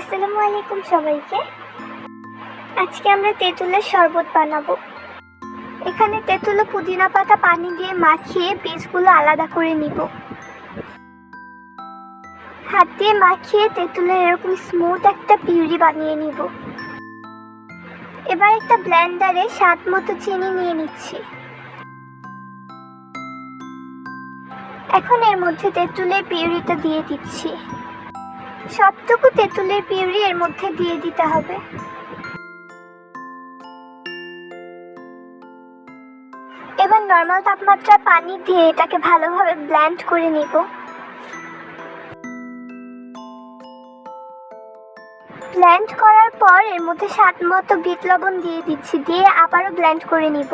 আসসালামু আলাইকুম সবাইকে। আজকে আমরা তেঁতুলের শরবত বানাবো। এখানে তেঁতুল ও পুদিনা পাতা পানি দিয়ে মাখিয়ে বীজগুলো আলাদা করে নিব। হাত দিয়ে মাখিয়ে তেঁতুলের এরকম স্মুথ একটা পিউরি বানিয়ে নিব। এবার একটা ব্লেন্ডারে স্বাদ মতো চিনি নিয়ে নিচ্ছি। এখন এর মধ্যে তেঁতুলের পিউরিটা দিয়ে দিচ্ছি। সবটুকু তেঁতুলের পিউরি এর মধ্যে দিয়ে দিতে হবে। এবার নর্মাল তাপমাত্রায় পানি দিয়ে এটাকে ভালোভাবে ব্ল্যান্ড করে নিব। ব্ল্যান্ড করার পর এর মধ্যে স্বাদ মতো বিট লবণ দিয়ে দিচ্ছি, দিয়ে আবারও ব্ল্যান্ড করে নিব।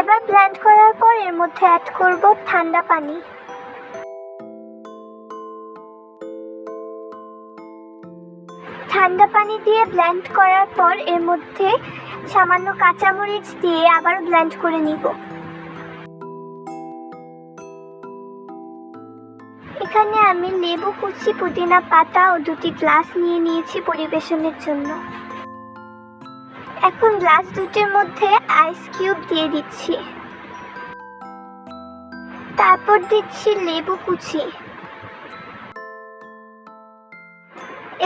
এবার ব্ল্যান্ড করার পর এর মধ্যে অ্যাড করব ঠান্ডা পানি। ঠান্ডা পানি দিয়ে ব্ল্যান্ড করার পর এর মধ্যে সামান্য কাঁচামরিচ দিয়ে আবার ব্ল্যান্ড করে নিব। এখানে আমি লেবু, কুচি, পুদিনা পাতা ও দুটি গ্লাস নিয়ে নিয়েছি পরিবেশনের জন্য। এখন গ্লাস দুটির মধ্যে আইস কিউব দিয়ে দিচ্ছি। তারপর দিচ্ছি লেবু, কুচি।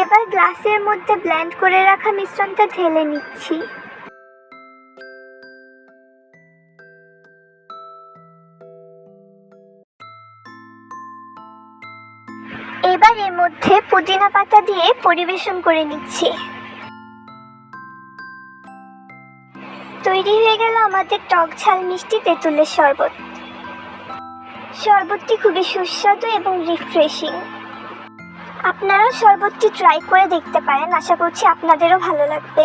এবার গ্লাসের মধ্যে ব্লেন্ড করে রাখা মিশ্রণটা ঢেলে নিচ্ছি। এবার এর মধ্যে পুদিনা পাতা দিয়ে পরিবেশন করে নিচ্ছি। তৈরি হয়ে গেল আমাদের টক ঝাল মিষ্টি তেঁতুলের শরবত। শরবতটি খুবই সুস্বাদু এবং রিফ্রেশিং আপনারাও শরবতটি ট্রাই করে দেখতে পারেন। আশা করছি আপনাদেরও ভালো লাগবে।